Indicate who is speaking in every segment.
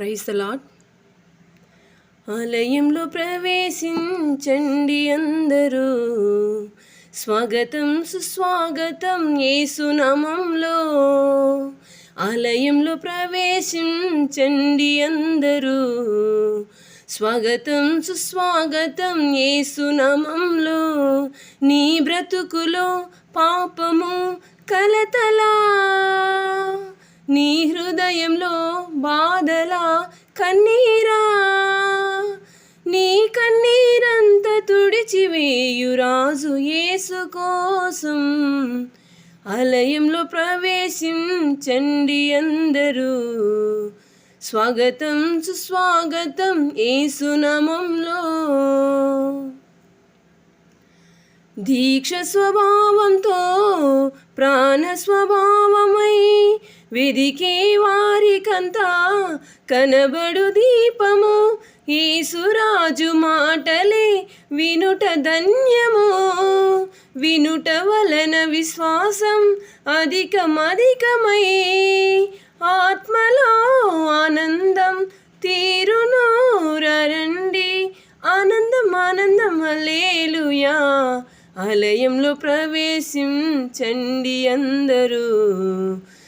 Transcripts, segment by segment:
Speaker 1: Praise lord ఆలయంలో ప్రవేశించండి అందరూ. స్వాగతం సుస్వాగతం ఏసునామంలో ఆలయంలో ప్రవేశించండి అందరూ. స్వాగతం సుస్వాగతం ఏసునామంలో నీ బ్రతుకులో పాపము కలతలా. నీ హృదయంలో బాధల కన్నీరా. నీ కన్నీరంత తుడిచివేయు రాజు యేసు కోసం. ఆలయంలో ప్రవేశించండి అందరూ. స్వాగతం సుస్వాగతం ఏసునామంలో దీక్ష స్వభావంతో ప్రాణస్వభావమై విధికే వెదికే వారికంతా కనబడు దీపము. ఈసురాజు మాటలే వినుట ధన్యము. వినుట వలన విశ్వాసం అధికమధికమై ఆత్మలో ఆనందం తీరును రండి. ఆనందం ఆనందం లేలుయా ఆలయంలో ప్రవేశించండి అందరూ.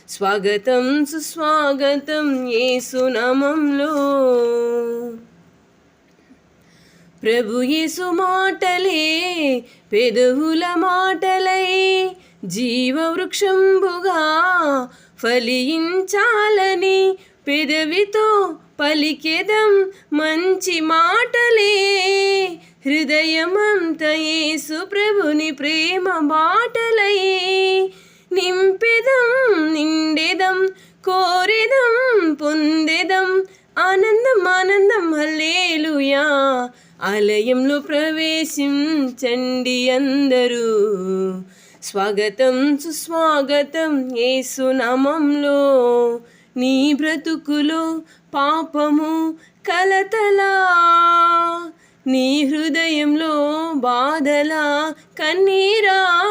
Speaker 1: స్వాగతం సుస్వాగతం ఏసునామంలో ప్రభు యేసు మాటలే పెదవుల మాటలై జీవవృక్షంబుగా ఫలించాలని పెదవితో పలికెదం మంచి మాటలే. హృదయమంత యేసు ప్రభుని ప్రేమ బాటలై నింపెదం నిండెదం కోరెదం పొందెదం ఆనందం ఆనందం హల్లేలుయా. ఆలయంలో ప్రవేశించండి అందరూ. స్వాగతం సుస్వాగతం ఏసునామంలో నీ బ్రతుకులో పాపము కలతలా. నీ హృదయంలో బాధల కన్నీరా.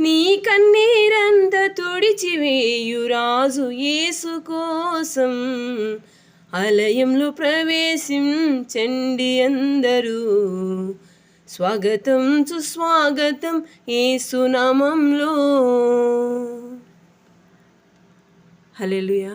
Speaker 1: నీ కన్నీరంత తుడిచివేయు రాజు యేసు కోసం ఆలయంలో ప్రవేశించండి అందరూ. స్వాగతం సుస్వాగతం ఏసునామంలో హల్లెలూయా.